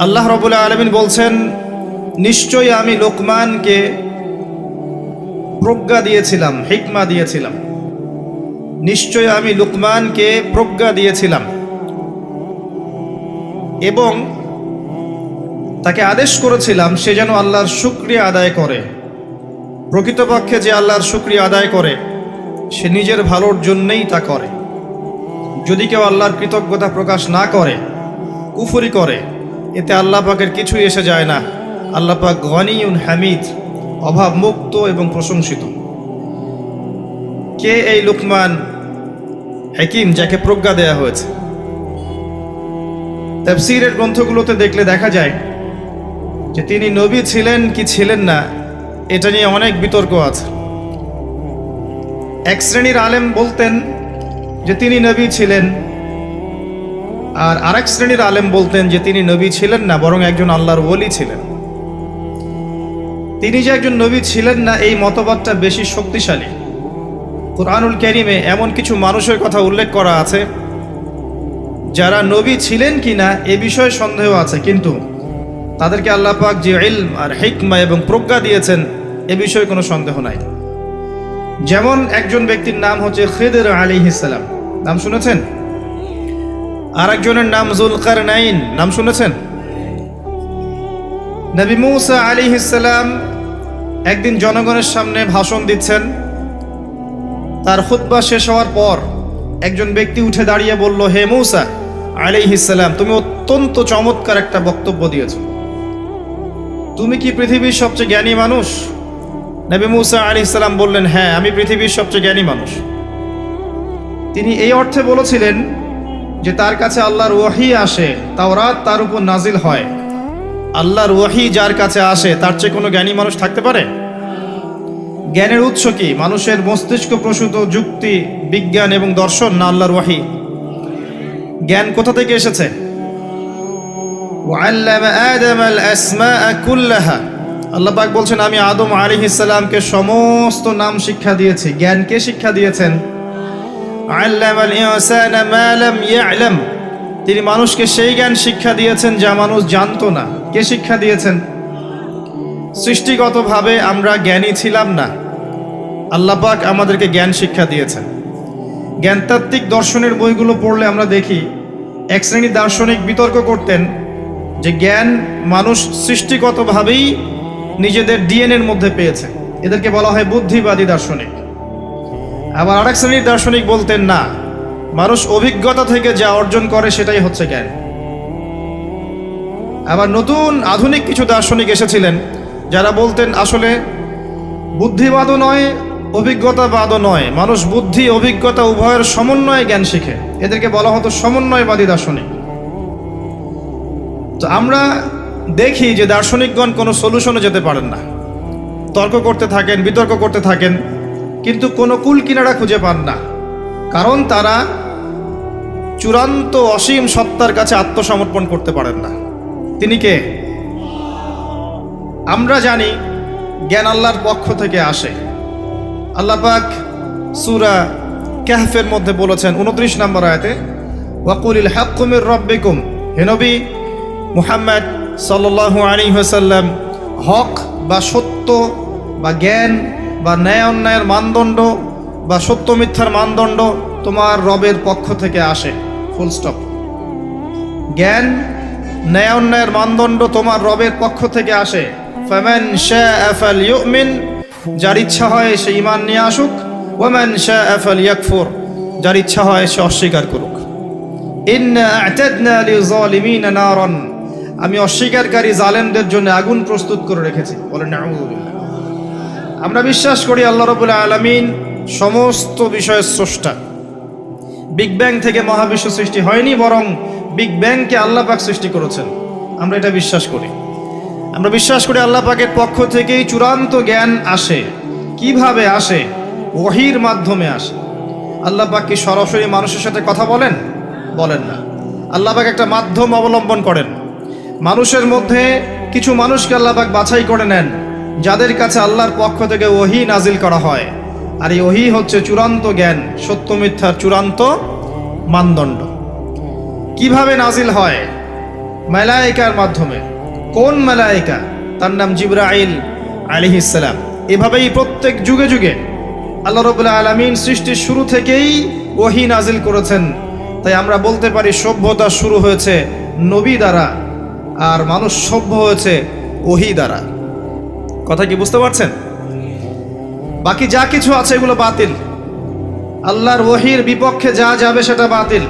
আল্লাহ রবুল্লা আলমিন বলছেন, নিশ্চয়ই আমি লোকমানকে প্রজ্ঞা দিয়েছিলাম, হিকমা দিয়েছিলাম। নিশ্চয় আমি লুকমানকে প্রজ্ঞা দিয়েছিলাম। এবং তাকে আদেশ করেছিলাম, সে যেন আল্লাহর শুক্রিয়া আদায় করে। প্রকৃতপক্ষে যে আল্লাহর শুক্রিয়া আদায় করে, সে নিজের ভালোর জন্যেই তা করে। যদি কেউ আল্লাহর কৃতজ্ঞতা প্রকাশ না করে, কুফুরি করে এতে আল্লাহ পাকের কিছুই এসে যায় না। আল্লাহ পাক গনিউন হামিদ অভাব মুক্ত এবং প্রশংসিত। কে এই লুকমান হাকিম যাকে প্রজ্ঞা দেয়া হয়েছে? তাফসীরের গ্রন্থগুলোতে দেখলে দেখা যায় যে তিনি নবী ছিলেন কি ছিলেন না, এটা নিয়ে অনেক বিতর্ক আছে। এক শ্রেণির আলেম বলতেন যে তিনি নবী ছিলেন আর আরেক শ্রেণির আলেম বলতেন যে তিনি নবী ছিলেন না, বরং একজন আল্লাহর ওলি ছিলেন। তিনি যে একজন নবী ছিলেন না, এই মতবাদটা বেশি শক্তিশালী। কোরআনুল ক্যারিমে এমন কিছু মানুষের কথা উল্লেখ করা আছে, যারা নবী ছিলেন কি না, এ বিষয়ে সন্দেহ আছে। কিন্তু তাদেরকে আল্লাহ পাক যে ইলম আর হিকমা এবং প্রজ্ঞা দিয়েছেন, এ বিষয়ে কোনো সন্দেহ নাই। যেমন একজন ব্যক্তির নাম হচ্ছে খেদের আলী ইসালাম নাম শুনেছেন? আর একজনের নাম জুলকার নাইন নাম শুনেছেন? নবী মুসা আলী ইসালাম একদিন জনগণের সামনে ভাষণ দিচ্ছেন। তার খুতবা শেষ হওয়ার পর একজন ব্যক্তি উঠে দাঁড়িয়ে বলল, হে মৌসা আলিহিসাল্লাম তুমি অত্যন্ত চমৎকার একটা বক্তব্য দিয়েছ। তুমি কি পৃথিবীর সবচেয়ে জ্ঞানী মানুষ? নবী মুসা আলি ইসলাম বললেন হ্যাঁ আমি পৃথিবীর সবচেয়ে জ্ঞানী মানুষ। তিনি এই অর্থে বলেছিলেন যে তার কাছে আল্লাহর ওয়াহি আসে, তাওরাত তার উপর নাজিল হয়। আল্লাহর ওয়াহি যার কাছে আসে, তার চেয়ে কোনো জ্ঞানী মানুষ থাকতে পারে? জ্ঞানের উৎস কি? মানুষের মস্তিষ্ক প্রসূত যুক্তি, বিজ্ঞান এবং দর্শন না আল্লাহর ওয়াহি জ্ঞান কোথা থেকে এসেছে? আল্লাহ পাক বলছেন, আমি আদম আলী ইসলামকে সমস্ত নাম শিক্ষা দিয়েছি। জ্ঞানকে শিক্ষা দিয়েছেন। আল তিনি মানুষকে সেই জ্ঞান শিক্ষা দিয়েছেন যা মানুষ জানতো না। কে শিক্ষা দিয়েছেন? সৃষ্টিগতভাবে আমরা জ্ঞানী ছিলাম না। আল্লাপাক আমাদেরকে জ্ঞান শিক্ষা দিয়েছেন। জ্ঞানতাত্ত্বিক দর্শনের বইগুলো পড়লে আমরা দেখি, এক শ্রেণি দার্শনিক বিতর্ক করতেন যে জ্ঞান মানুষ সৃষ্টিগতভাবেই নিজেদের ডিএনএর মধ্যে পেয়েছে। এদেরকে বলা হয় বুদ্ধিবাদী দার্শনিক। আবার আরেক শ্রেণির দার্শনিক বলতেন, না, মানুষ অভিজ্ঞতা থেকে যা অর্জন করে সেটাই হচ্ছে জ্ঞান। আবার নতুন আধুনিক কিছু দার্শনিক এসেছিলেন, যারা বলতেন, আসলে বুদ্ধিবাদও নয়, অভিজ্ঞতাবাদও নয়। মানুষ বুদ্ধি, অভিজ্ঞতা, উভয়ের সমন্বয়ে জ্ঞান শিখে। এদেরকে বলা হতো সমন্বয়বাদী দার্শনিক। তো আমরা দেখি যে দার্শনিকগণ কোনো সলিউশনে যেতে পারেন না। তর্ক করতে থাকেন, বিতর্ক করতে থাকেন। কিন্তু কোনো কুল কিনারা খুঁজে পান না। কারণ তারা চূড়ান্ত অসীম সত্তার কাছে আত্মসমর্পণ করতে পারেন না। তিনি কে? আমরা জানি জ্ঞান আল্লাহর পক্ষ থেকে আসে। আল্লাহ পাক সুরা ক্যাহফের মধ্যে বলেছেন উনত্রিশ নম্বর আয়তে, ওয়াকুলিল হাক্কুমির রব্বিকুম। হে নবী, মুহাম্মদ সাল্লাল্লাহু আলাইহি ওয়াসাল্লাম হক বা সত্য বা জ্ঞান বা ন্যায় অন্যায়ের মানদণ্ড বা সত্য মিথ্যার মানদণ্ড তোমার রবের পক্ষ থেকে আসে ফুল স্টপ জ্ঞান, ন্যায় অন্যায়ের মানদণ্ড তোমার রবের পক্ষ থেকে আসে, ফামান শাআ ফালইউমিন, যার ইচ্ছা হয় সে ইমান নিয়ে আসুক, ওয়ামান শাআ ফালইয়াকফুর, যার ইচ্ছা হয় সে অস্বীকার করুক। আমি অস্বীকারী জালেমদের জন্য আগুন প্রস্তুত করে রেখেছি। বলেন আমরা বিশ্বাস করি আল্লাহ রাব্বুল আলামিন সমস্ত বিষয়ের স্রষ্টা। বিগ ব্যাং থেকে মহাবিশ্ব সৃষ্টি হয়নি, বরং বিগ ব্যাংকে আল্লাহ পাক সৃষ্টি করেছেন। আমরা এটা বিশ্বাস করি। আমরা বিশ্বাস করি আল্লাহ পাকের পক্ষ থেকেই চূড়ান্ত জ্ঞান আসে। কীভাবে আসে? ওহির মাধ্যমে আসে। আল্লাহ পাক কি সরাসরি মানুষের সাথে কথা বলেন? বলেন না। আল্লাহ পাক একটা মাধ্যম অবলম্বন করেন। মানুষের মধ্যে কিছু মানুষকে আল্লাহ পাক বাছাই করে নেন। যাদের কাছে আল্লাহর পক্ষ থেকে ওহি নাজিল করা হয়। আর এই ওহি হচ্ছে চূড়ান্ত জ্ঞান, সত্য মিথ্যার চূড়ান্ত মানদণ্ড। কীভাবে নাজিল হয়? মালাইকার মাধ্যমে। কোন মালাইকা তার নাম জিব্রাইল আলিহিসাল্লাম এভাবেই প্রত্যেক যুগে যুগে আল্লাহ রবুল্লা আলমিন সৃষ্টির শুরু থেকেই ওহি নাজিল করেছেন। তাই আমরা বলতে পারি সভ্যতা শুরু হয়েছে নবী দ্বারা, আর মানুষ সভ্য হয়েছে ওহি দ্বারা। কথা কি বুঝতে পারছেন? বাকি যা কিছু আছে এগুলো বাতিল। আল্লাহর ওহির বিপক্ষে যা যাবে সেটা বাতিল।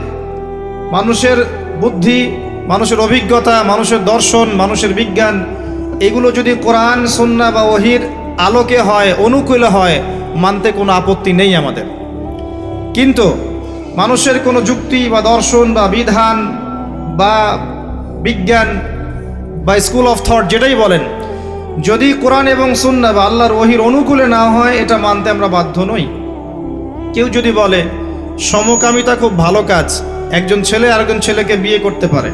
মানুষের বুদ্ধি, মানুষের অভিজ্ঞতা, মানুষের দর্শন, মানুষের বিজ্ঞান, এগুলো যদি কোরআন, সন্না বা ওহির আলোকে হয়, অনুকূলে হয়, মানতে কোনো আপত্তি নেই আমাদের। কিন্তু মানুষের কোনো যুক্তি বা দর্শন বা বিধান বা বিজ্ঞান বা স্কুল অফ থট যেটাই বলেন যদি কোরআন এবং সুন্না বা আল্লাহর ওহির অনুকূলে না হয়, এটা মানতে আমরা বাধ্য নই। কেউ যদি বলে, সমকামিতা খুব ভালো কাজ, একজন ছেলে আরেকজন ছেলেকে বিয়ে করতে পারে।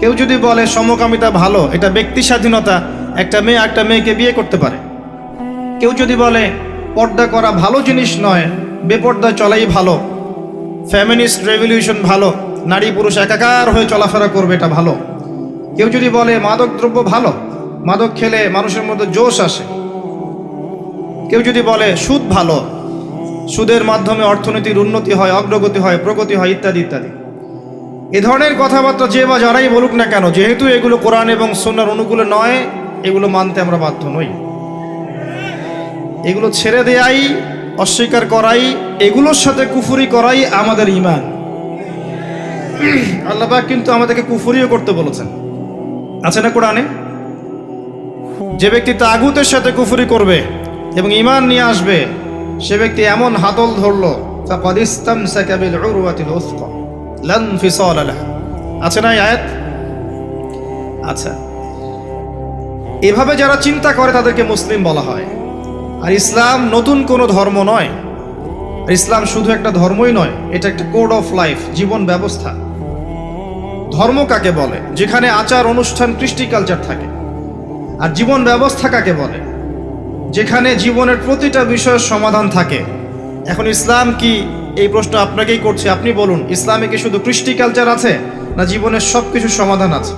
কেউ যদি বলে, সমকামিতা ভালো, এটা ব্যক্তি স্বাধীনতা, একটা মেয়ে একটা মেয়েকে বিয়ে করতে পারে। কেউ যদি বলে, পর্দা করা ভালো জিনিস নয়, বেপর্দা চলাই ভালো, ফ্যামিনিস্ট রেভলিউশন ভালো, নারী পুরুষ একাকার হয়ে চলাফেরা করবে, এটা ভালো। কেউ যদি বলে মাদক দ্রব্য ভালো মাদক খেলে মানুষের মধ্যে জোশ আসে। কেউ যদি বলে, সুদ ভালো। সুদের মাধ্যমে অর্থনীতির উন্নতি হয়, অগ্রগতি হয়, প্রগতি হয়, ইত্যাদি ইত্যাদি। এ ধরনের কথাবার্তা যে বা যারাই বলুক না কেন, যেহেতু এগুলো কোরআন এবং সন্ন্যার অনুকূলে নয়, এগুলো মানতে আমরা বাধ্য নই। এগুলো ছেড়ে দেয়াই, অস্বীকার করাই, এগুলোর সাথে কুফুরি করাই আমাদের ইমান আল্লাহবাক কিন্তু আমাদেরকে কুফুরিও করতে বলেছেন। আছে না কোরআনে? যে ব্যক্তি তাগুতের সাথে কুফুরি করবে এবং ইমান নিয়ে আসবে, সে ব্যক্তি এমন হাতল ধরল আছে না আয়াত? আচ্ছা। এভাবে যারা চিন্তা করে তাদেরকে মুসলিম বলা হয়। আর ইসলাম নতুন কোনো ধর্ম নয়। ইসলাম শুধু একটা ধর্মই নয়, এটা একটা কোড অফ লাইফ, জীবন ব্যবস্থা। ধর্ম কাকে বলে? যেখানে আচার, অনুষ্ঠান, কৃষ্টি কালচার থাকে। আর জীবন ব্যবস্থা কাকে বলে? যেখানে জীবনের প্রতিটা বিষয়ের সমাধান থাকে। এখন ইসলাম কি? এই প্রশ্ন আপনাকেই করছে। আপনি বলুন, ইসলামে কি শুধু কৃষ্টি কালচার আছে, না জীবনের সব কিছুর সমাধান আছে?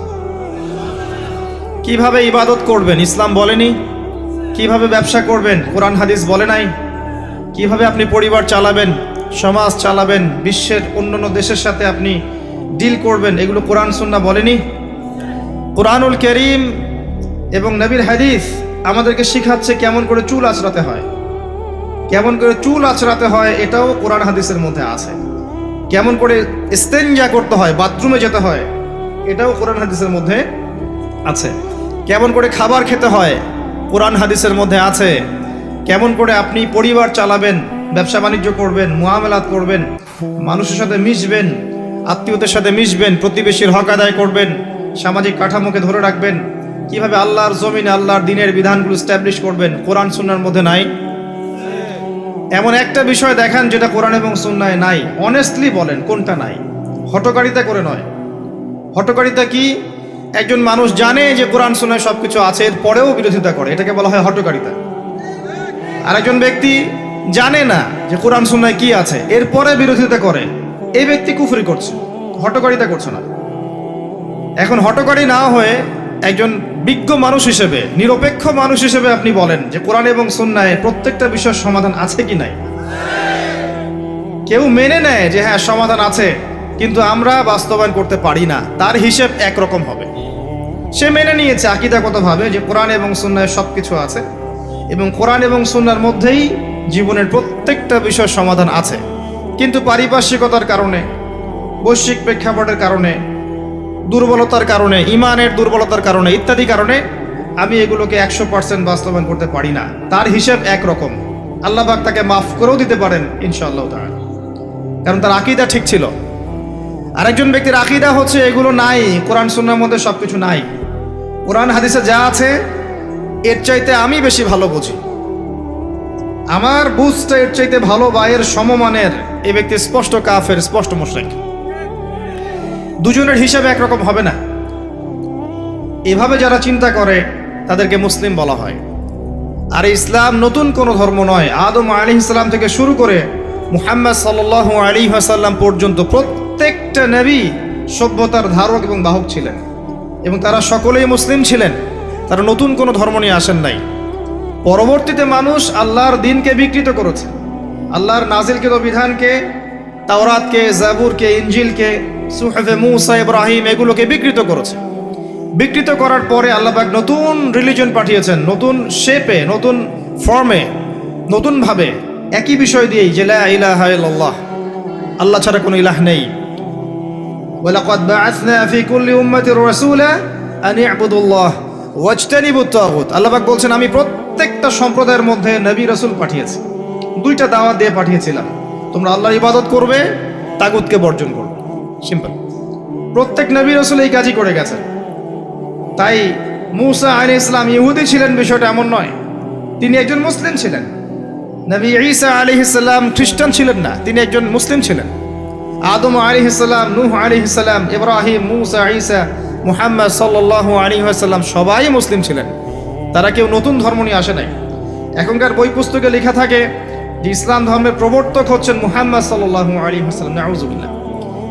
কীভাবে ইবাদত করবেন? ইসলাম বলেনি? কীভাবে ব্যবসা করবেন? কোরআন, হাদিস বলে নাই? কীভাবে আপনি পরিবার চালাবেন? সমাজ চালাবেন? বিশ্বের অন্যান্য দেশের সাথে আপনি ডিল করবেন? এগুলো কোরআন সুন্না বলেনি? কোরআনুল করিম এবং নবীর হাদিস আমাদেরকে শিখাচ্ছে কেমন করে চুল আঁচড়াতে হয়। কেমন করে চুল আঁচড়াতে হয় এটাও কোরআন হাদিসের মধ্যে আছে। কেমন করে স্তেঞ্জা করতে হয়, বাথরুমে যেতে হয়, এটাও কোরআন হাদিসের মধ্যে আছে। কেমন করে খাবার খেতে হয়, কোরআন হাদিসের মধ্যে আছে। কেমন করে আপনি পরিবার চালাবেন, ব্যবসা বাণিজ্য করবেন, মুআমেলাত করবেন, মানুষের সাথে মিশবেন, আত্মীয়দের সাথে মিশবেন, প্রতিবেশীর হক আদায় করবেন, সামাজিক কাঠামোকে ধরে রাখবেন কীভাবে আল্লাহর জমিনে আল্লাহর দিনের বিধানগুলো স্ট্যাবলিশ করবেন? কোরআন সুন্নার মধ্যে নাই? এমন একটা বিষয় দেখান যেটা কোরআন এবং সুন্নায় নাই। অনেস্টলি বলেন, কোনটা নাই? হটকারিতা করে নয়। হটকারিতা কি? একজন মানুষ জানে যে কোরআন, সুন্নায় সব কিছু আছে, এরপরেও বিরোধিতা করে। এটাকে বলা হয় হটকারিতা আর একজন ব্যক্তি জানে না যে কোরআন, সুন্নায় কি আছে, এরপরে বিরোধিতা করে। এই ব্যক্তি কুফরি করছে হটকারিতা করছে না। এখন হটকারী না হয়ে একজন বিজ্ঞ মানুষ হিসেবে, নিরপেক্ষ মানুষ হিসেবে আপনি বলেন যে কোরআন এবং সন্ন্যায় প্রত্যেকটা বিষয়ের সমাধান আছে কি নাই? কেউ মেনে নেয় যে হ্যাঁ সমাধান আছে, কিন্তু আমরা বাস্তবায়ন করতে পারি না। তার হিসেব একরকম হবে। সে মেনে নিয়েছে আকিদাগতভাবে যে কোরআন এবং সন্ন্যায় সব কিছু আছে এবং কোরআন এবং সন্ন্যার মধ্যেই জীবনের প্রত্যেকটা বিষয়ের সমাধান আছে। কিন্তু পারিপার্শ্বিকতার কারণে, বৈশ্বিক প্রেক্ষাপটের কারণে দুর্বলতার কারণে, ইমানের দুর্বলতার কারণে, ইত্যাদি কারণে আমি এগুলোকে একশো পার্সেন্ট বাস্তবায়ন করতে পারি না। তার হিসেব একরকম। আল্লাহ পাক তাকে মাফ করেও দিতে পারেন, ইনশাআল্লাহ তার কারণ তার আকিদা ঠিক ছিল। আরেকজন ব্যক্তির আকিদা হচ্ছে, এগুলো নাই, কোরআন সুন্নার মধ্যে সব কিছু নাই। কোরআন হাদিসে যা আছে, এর চাইতে আমি বেশি ভালো বুঝি। আমার বুঝটা এর চাইতে ভালো বা এর সমমানের এ ব্যক্তি স্পষ্ট কাফের, স্পষ্ট মুশরিক। দুজনের হিসাবে একরকম হবে না। এভাবে যারা চিন্তা করে, তাদেরকে মুসলিম বলা হয়। আর ইসলাম নতুন কোনো ধর্ম নয়। আদম আলী ইসলাম থেকে শুরু করে মুহাম্মদ সাল্লাহ আলী আসাল্লাম পর্যন্ত প্রত্যেকটা নবী সভ্যতার ধারক এবং বাহক ছিলেন। এবং তারা সকলেই মুসলিম ছিলেন। তারা নতুন কোনো ধর্ম নিয়ে আসেন নাই। পরবর্তীতে মানুষ আল্লাহর দিনকে বিকৃত করেছে। আল্লাহর নাজিলকৃত বিধানকে তাওরাতকে জাবুরকে ইঞ্জিলকে সুহেফে মুসা ইব্রাহিম এগুলোকে বিকৃত করেছে বিকৃত করার পরে আল্লাহবাক নতুন রিলিজন পাঠিয়েছেন নতুন শেপে নতুন ফর্মে নতুনভাবে একই বিষয় দিয়েই যে লা ইলাহা ইল্লাল্লাহ আল্লাহ ছাড়া কোনো ইলাহ নেই ولقد بعثنا في كل أمة رسولا أن يعبدوا الله واجتنبوا الطاغوت আল্লাহ পাক বলছেন আমি প্রত্যেকটা সম্প্রদায়ের মধ্যে নবী রাসূল পাঠিয়েছি দুইটা দাওয়াত দিয়ে পাঠিয়েছিলাম তোমরা আল্লাহর ইবাদত করবে, তাগুতকে বর্জন করবে। সিম্পল প্রত্যেক নবী রাসূল এই কাজই করে গেছেন। তাই মুসা আলী ইসলাম ইহুদি ছিলেন, বিষয়টা এমন নয়। তিনি একজন মুসলিম ছিলেন। নবী ঈসা আলী ইসলাম খ্রিস্টান ছিলেন না, তিনি একজন মুসলিম ছিলেন। আদম আলী ইসলাম নূহ আলী ইসলাম ইব্রাহিম, মুসা, ঈসা, মুহাম্মদ সাল্লাহ আলী আসাল্লাম সবাই মুসলিম ছিলেন। তারা কেউ নতুন ধর্ম নিয়ে আসে নাই। এখনকার বই পুস্তকে লেখা থাকে যে ইসলাম ধর্মের প্রবর্তক হচ্ছেন মুহাম্মদ সাল্লাহ আলী নাউজুবিল্লাহ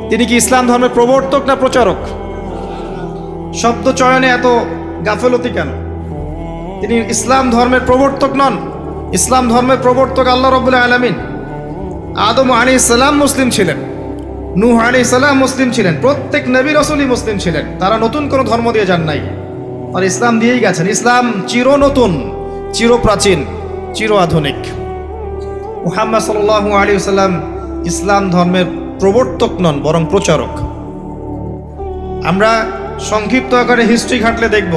তিনি কি ইসলাম ধর্মের প্রবর্তক না প্রচারক? শব্দ চয়নে এত গাফলতি কেন? তিনি ইসলাম ধর্মের প্রবর্তক নন। ইসলাম ধর্মের প্রবর্তক আল্লাহ রবুল্লাহ আলমিন। আদম আলী ইসলাম মুসলিম ছিলেন। নূহ আলী ইসলাম মুসলিম ছিলেন। প্রত্যেক নবী রসুলই মুসলিম ছিলেন। তারা নতুন কোনো ধর্ম দিয়ে যান নাই। আর ইসলাম দিয়েই গেছেন। ইসলাম চির নতুন চির প্রাচীন চির আধুনিক মুহাম্মদ সাল্লাহ আলী সাল্লাম ইসলাম ধর্মের প্রবর্তক নন, বরং প্রচারক। আমরা সংক্ষিপ্ত আকারে হিস্ট্রি ঘাটলে দেখব,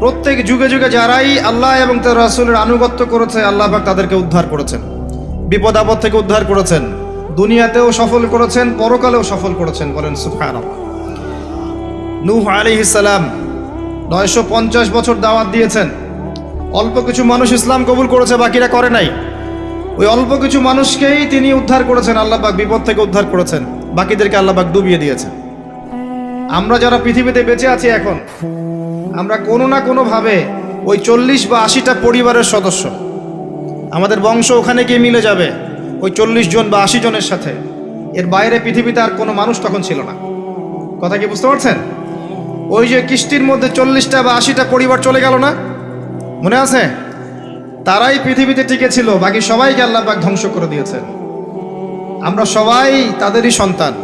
প্রত্যেক যুগে যুগে যারাই আল্লাহ এবং তার রাসূলের আনুগত্য করেছে, আল্লাহ পাক তাদেরকে উদ্ধার করেছেন। বিপদ আপদ থেকে উদ্ধার করেছেন, দুনিয়াতেও সফল করেছেন, পরকালেও সফল করেছেন বলেন সুফান নূহ আলাইহিস সালাম নয়শো পঞ্চাশ বছর দাওয়াত দিয়েছেন। অল্প কিছু মানুষ ইসলাম কবুল করেছে, বাকিরা করে নাই। ওই অল্প কিছু মানুষকেই তিনি উদ্ধার করেছেন আল্লাহ পাক বিপদ থেকে উদ্ধার করেছেন। বাকিদেরকে আল্লাহ পাক ডুবিয়ে দিয়েছেন। আমরা যারা পৃথিবীতে বেঁচে আছি এখন, আমরা কোনো না কোনোভাবে ওই চল্লিশ বা আশিটা পরিবারের সদস্য। আমাদের বংশ ওখানে গিয়ে মিলে যাবে ওই চল্লিশ জন বা আশি জনের সাথে। এর বাইরে পৃথিবীতে আর কোনো মানুষ তখন ছিল না। কথা কি বুঝতে পারছেন? ওই যে কিস্তির মধ্যে চল্লিশটা বা আশিটা পরিবার চলে গেল না? মনে আছে? তারাই পৃথিবীতে টিকে ছিল, বাকি সবাইকে আল্লাহ পাক ধ্বংস করে দিয়েছেন। আমরা সবাই তাদেরই সন্তান।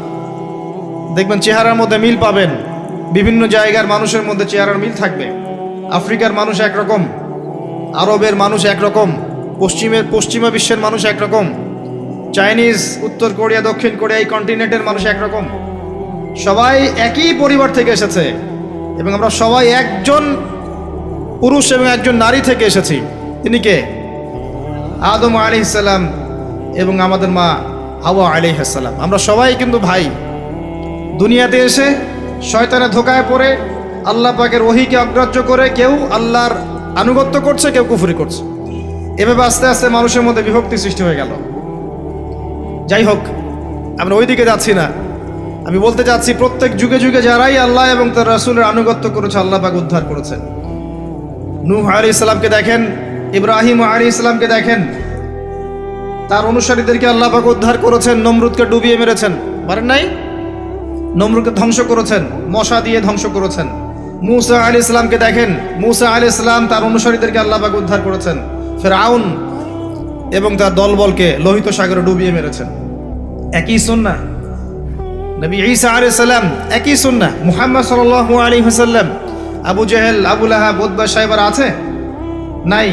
দেখবেন চেহারার মধ্যে মিল পাবেন, বিভিন্ন জায়গার মানুষের মধ্যে চেহারার মিল থাকবে। আফ্রিকার মানুষ একরকম, আরবের মানুষ একরকম পশ্চিমের পশ্চিমা বিশ্বের মানুষ একরকম, চাইনিজ, উত্তর কোরিয়া, দক্ষিণ কোরিয়া, এই কন্টিনেন্টের মানুষ একরকম। সবাই একই পরিবার থেকে এসেছে এবং আমরা সবাই একজন পুরুষ এবং একজন নারী থেকে এসেছি। তিনি কে? আদম আলি এবং আমাদের মা হাওয়া আলি সাল্লাম আমরা সবাই কিন্তু ভাই। দুনিয়াতে এসে শয়তানের ধোকায় পড়ে আল্লাহ পাকের ওহিকে অগ্রাহ্য করে কেউ আল্লাহর আনুগত্য করছে, কেউ কুফুরি করছে। এভাবে আস্তে আস্তে মানুষের মধ্যে বিভক্তি সৃষ্টি হয়ে গেল। যাই হোক, আমরা ওইদিকে যাচ্ছি না। আমি বলতে চাচ্ছি প্রত্যেক যুগে যুগে যারাই আল্লাহ এবং তার রাসূলের আনুগত্য করেছে, আল্লাহ পাক উদ্ধার করেছেন। নূহ আলী ইসলামকে দেখেন ইব্রাহিম আলী ইসলামকে দেখেন। তার অনুসারীদেরকে আল্লাহ পাক উদ্ধার করেছেন, নমরুদকে ডুবিয়ে মেরেছেন। পারেন নাই? নমরুদকে ধ্বংস করেছেন, মশা দিয়ে ধ্বংস করেছেন। মুসা আলী ইসলামকে দেখেন, মুসা আলী ইসলাম তার অনুসারীদেরকে আল্লাহ পাক উদ্ধার করেছেন। ফের আউন এবং তার দলবলকে লোহিত সাগরে ডুবিয়ে মেরেছেন। একই সুন্না নবী ঈসা আলী সাল্লাম একই সুন্না মুহাম্মদ সাল্লাহ আলী হাসাল্লাম আবু জেহেল, আবু লাহাব উদ্বা সাহেবার আছে? নাই।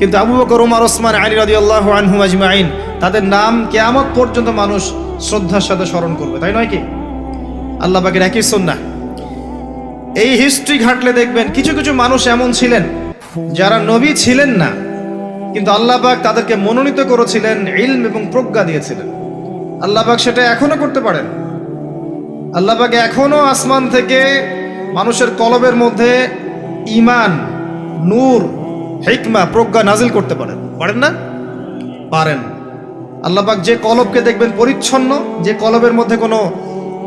কিন্তু আবু বকর ওমর ওসমান, আলী রাদি আল্লাহ আনহু আজমাইন, তাদের নাম কেয়ামত পর্যন্ত মানুষ শ্রদ্ধার সাথে স্মরণ করবে, তাই নয় কি? আল্লাহ পাকের একই সুন্না এই হিস্ট্রি ঘাটলে দেখবেন কিছু কিছু মানুষ এমন ছিলেন, যারা নবী ছিলেন না, কিন্তু আল্লাহ পাক তাদেরকে মনোনীত করেছিলেন, ইলম এবং প্রজ্ঞা দিয়েছিলেন। আল্লাহ পাক সেটা এখনও করতে পারেন। আল্লাহ পাক এখনও আসমান থেকে মানুষের কলবের মধ্যে ইমান নূর হিকমা, প্রজ্ঞা নাজিল করতে পারেন। পারেন না? পারেন। আল্লাহ পাক যে কলবকে দেখবেন পরিচ্ছন্ন, যে কলবের মধ্যে কোনো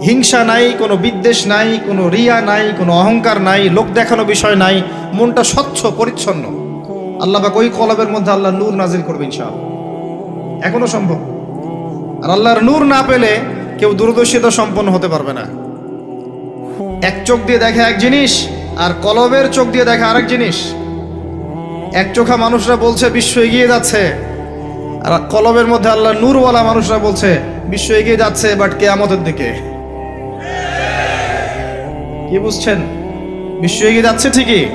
হিংসা নাই, কোনো বিদ্বেষ নাই, কোনো রিয়া নাই, কোনো অহংকার নাই, লোক দেখানো বিষয় নাই, মনটা স্বচ্ছ, পরিচ্ছন্ন। আল্লাহ পাক ওই কলবের মধ্যে আল্লাহ নূর নাজিল করবেন ইনশাআল্লাহ। এখনও সম্ভব। আর আল্লাহর নূর না পেলে কেউ দূরদর্শিতা সম্পন্ন হতে পারবে না। এক চোখ দিয়ে দেখে এক জিনিস, আর কলবের চোখ দিয়ে দেখে আরেক জিনিস। এক চোখা মানুষরা বলছে, বিশ্ব এগিয়ে যাচ্ছে। আর কলবের মধ্যে আল্লাহ নূরওয়ালা মানুষরা বলছে, বিশ্ব এগিয়ে যাচ্ছে, বাট কেয়ামতের দিকে। কি বুঝছেন? বিশ্ব এগিয়ে যাচ্ছে ঠিকই,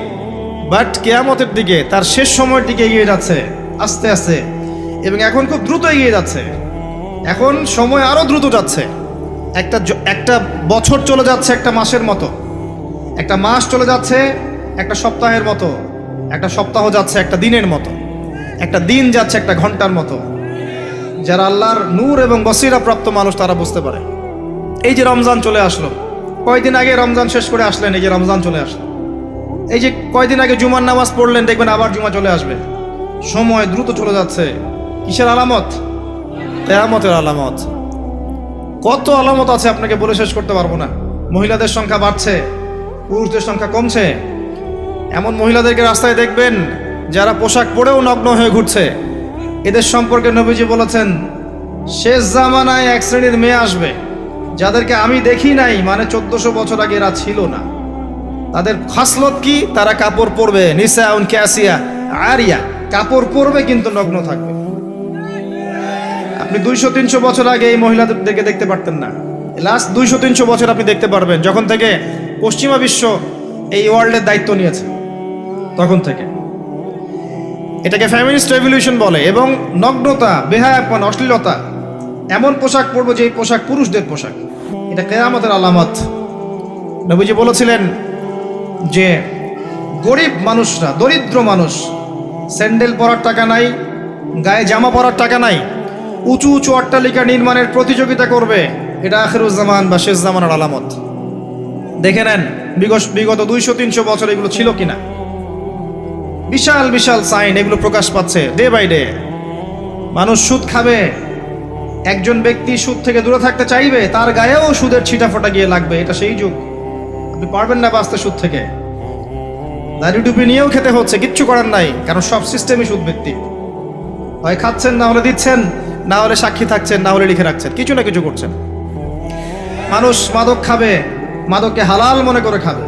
বাট কেয়ামতের দিকে, তার শেষ সময়ের দিকে এগিয়ে যাচ্ছে, আস্তে আস্তে। এবং এখন খুব দ্রুত এগিয়ে যাচ্ছে। এখন সময় আরও দ্রুত যাচ্ছে। একটা একটা বছর চলে যাচ্ছে একটা মাসের মতো। একটা মাস চলে যাচ্ছে একটা সপ্তাহের মতো। একটা সপ্তাহ যাচ্ছে একটা দিনের মতো। একটা দিন যাচ্ছে একটা ঘণ্টার মতো। যারা আল্লাহর নূর এবং বসিরা প্রাপ্ত মানুষ, তারা বুঝতে পারে। এই যে রমজান চলে আসলো। কয়দিন আগে রমজান শেষ করে আসলেন, এই যে রমজান চলে আসলো। এই যে কয়দিন আগে জুমার নামাজ পড়লেন, দেখবেন আবার জুমা চলে আসবে। সময় দ্রুত চলে যাচ্ছে। কিসের আলামত? কেয়ামতের আলামত। কত আলামত আছে, আপনাকে বলে শেষ করতে পারব না। মহিলাদের সংখ্যা বাড়ছে, পুরুষদের সংখ্যা কমছে। এমন মহিলাদেরকে রাস্তায় দেখবেন যারা পোশাক পরেও নগ্ন হয়ে ঘুরছে। এদের সম্পর্কে নবীজি বলেছেন, শেষ জামানায় এক শ্রেণির মেয়ে আসবে, যাদেরকে আমি দেখি নাই মানে চোদ্দশো বছর আগে এরা ছিল না। তাদের খাসলত কি? তারা কাপড় পরবে নিসা উন ক্যাসিয়া, আরিয়া, কাপড় পরবে কিন্তু নগ্ন থাকবে। আপনি দুইশো, তিনশো বছর আগে এই মহিলাদেরকে দেখতে পারতেন না। লাস্ট দুইশো, তিনশো বছর আপনি দেখতে পারবেন, যখন থেকে পশ্চিমা বিশ্ব এই ওয়ার্ল্ডের দায়িত্ব নিয়েছে। তখন থেকে। এটাকে ফ্যামিলিস্ট রেভলিউশন বলে এবং নগ্নতা, বেহায়াপন, অশ্লীলতা, এমন পোশাক পরবো যে পোশাক পুরুষদের পোশাক। এটা কেয়ামতের আলামত। নবীজি বলেছিলেন যে, গরিব মানুষরা, দরিদ্র মানুষ, স্যান্ডেল পরার টাকা নাই, গায়ে জামা পরার টাকা নাই, উঁচু উঁচু অট্টালিকা নির্মাণের প্রতিযোগিতা করবে, এটা আখেরুজ্জামান বা শেষ জামানের আলামত। দেখে নেন বিগত দুইশো তিনশো বছর এগুলো ছিল কিনা। বিশাল বিশাল সাইন এগুলো প্রকাশ পাচ্ছে ডে বাই ডে মানুষ সুদ খাবে। একজন ব্যক্তি সুদ থেকে দূরে থাকতে চাইবে, তার গায়েও সুদের ছিটা ফোটা গিয়ে লাগবে, এটা সেই যুগ। আপনি পারবেন না বাঁচতে সুদ থেকে। দাড়ি টুপি নিয়েও খেতে হচ্ছে, কিচ্ছু করার নাই, কারণ সব সিস্টেমই সুদ ভিত্তিক। হয় খাচ্ছেন, না হলে দিচ্ছেন, না হলে সাক্ষী থাকছেন, না হলে লিখে রাখছেন, কিছু না কিছু করছেন। মানুষ মাদক খাবে, মাদককে হালাল মনে করে খাবে।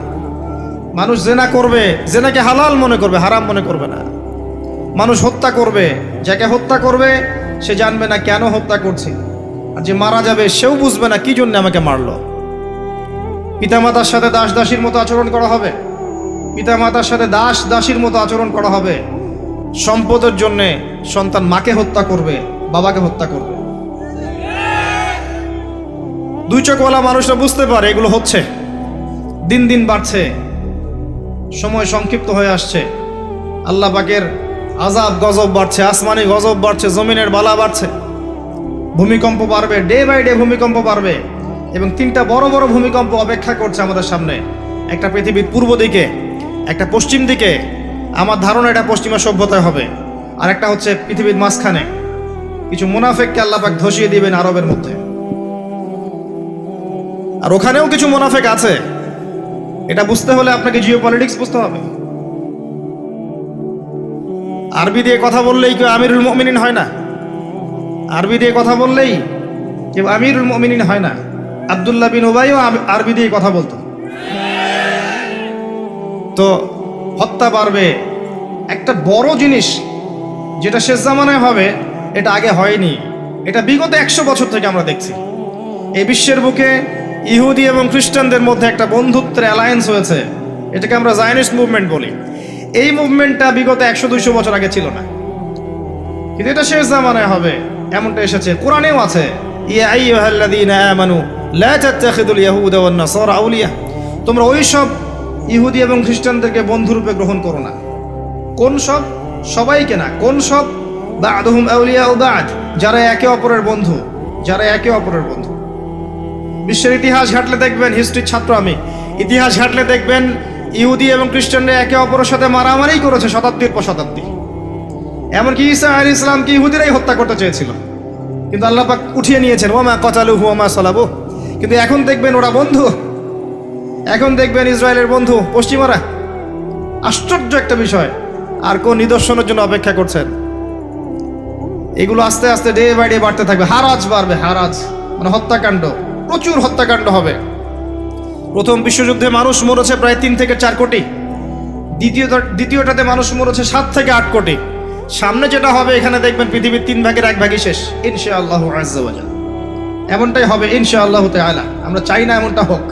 মানুষ জেনা করবে, জেনাকে হালাল মনে করবে, হারাম মনে করবে না। মানুষ হত্যা করবে, যাকে হত্যা করবে, সে জানবে না কেন হত্যা করছে। আর যে মারা যাবে, সেও বুঝবে না কি জন্য আমাকে মারলো। পিতামাতার সাথে দাস দাসীর মতো আচরণ করা হবে। পিতামাতার সাথে দাস দাসীর মতো আচরণ করা হবে। সম্পদের জন্যে সন্তান মাকে হত্যা করবে, বাবাকে হত্যা করবে। দুই চোখওয়ালা মানুষরা বুঝতে পারে এগুলো হচ্ছে। দিন দিন বাড়ছে। সময় সংক্ষিপ্ত হয়ে আসছে। আল্লাহ পাকের আজাব গজব বাড়ছে, আসমানি গজব বাড়ছে, জমিনের বালা বাড়ছে। ভূমিকম্প বাড়বে, ডে বাই ডে ভূমিকম্প বাড়বে এবং তিনটা বড় বড় ভূমিকম্প অপেক্ষা করছে আমাদের সামনে। একটা পৃথিবীর পূর্ব দিকে, একটা পশ্চিম দিকে। আমার ধারণা এটা পশ্চিমা সভ্যতায় হবে। আর একটা হচ্ছে পৃথিবীর মাঝখানে। কিছু মুনাফেককে আল্লাহ পাক ধসিয়ে দিবেন আরবের মধ্যে। আর ওখানেও কিছু মুনাফেক আছে। এটা বুঝতে হলে আপনাকে জিও পলিটিক্স বুঝতে হবে। আরবি দিয়ে কথা বললেই কেউ আমিরুল মমিনিন হয় না। আরবি দিয়ে কথা বললেই কেউ আমিরুল মমিনিন হয় না। আবদুল্লাহ বিন ওবাইও আরবি দিয়ে কথা বলতো। তো হত্যা বাড়বে। একটা বড় জিনিস যেটা শেষ জামানায় হবে, এটা আগে হয়নি। এটা বিগত একশো বছর থেকে আমরা দেখছি। এই বিশ্বের বুকে ইহুদি এবং খ্রিস্টানদের মধ্যে একটা বন্ধুত্বের অ্যালায়েন্স হয়েছে। এটাকে আমরা জায়নিস্ট মুভমেন্ট বলি। এই মুভমেন্টটা বিগত একশো দুইশো বছর আগে ছিল না। কিন্তু এটা শেষ জামানায় হবে, এমনটা এসেছে। কোরআনেও আছে তোমরা ওই সব ইহুদি এবং খ্রিস্টানদেরকে বন্ধুরূপে গ্রহণ করো না। কোন সব? সবাইকে না। কোন সব? বাদহুম আউলিয়া ও বাদ, যারা একে অপরের বন্ধু, যারা একে অপরের বন্ধু। বিশ্বের ইতিহাস ঘাটলে দেখবেন হিস্ট্রির ছাত্র আমি। ইতিহাস ঘাটলে দেখবেন, ইহুদি এবং খ্রিস্টানরা একে অপরের সাথে মারামারি করেছে শতাব্দীর পর শতাব্দী। এমনকি ঈসা আলী ইসলামকে ইহুদিরাই হত্যা করতে চেয়েছিল। কিন্তু আল্লাহ পাক উঠিয়ে নিয়েছেন ওমা কচালু হুয়ামা সালাবু কিন্তু এখন দেখবেন ওরা বন্ধু। এখন দেখবেন ইসরায়েলের বন্ধু, পশ্চিমারা। আশ্চর্য একটা বিষয়, আর কোন নিদর্শনের জন্য অপেক্ষা করছেন? এগুলো আস্তে আস্তে ডে বাই ডে বাড়তে থাকবে। হারাজ বাড়বে, হারাজ। মানে হত্যাকাণ্ড। প্রচুর হত্যাকাণ্ড হবে। প্রথম বিশ্বযুদ্ধে মানুষ মরেছে প্রায় তিন থেকে চার কোটি। দ্বিতীয় দ্বিতীয়টাতে মানুষ মরেছে সাত থেকে আট কোটি। সামনে যেটা হবে, এখানে দেখবেন পৃথিবীর তিন ভাগের এক ভাগই শেষ। ইনশা আল্লাহ এমনটাই হবে ইনশা আল্লাহ আমরা চাই না এমনটা হোক।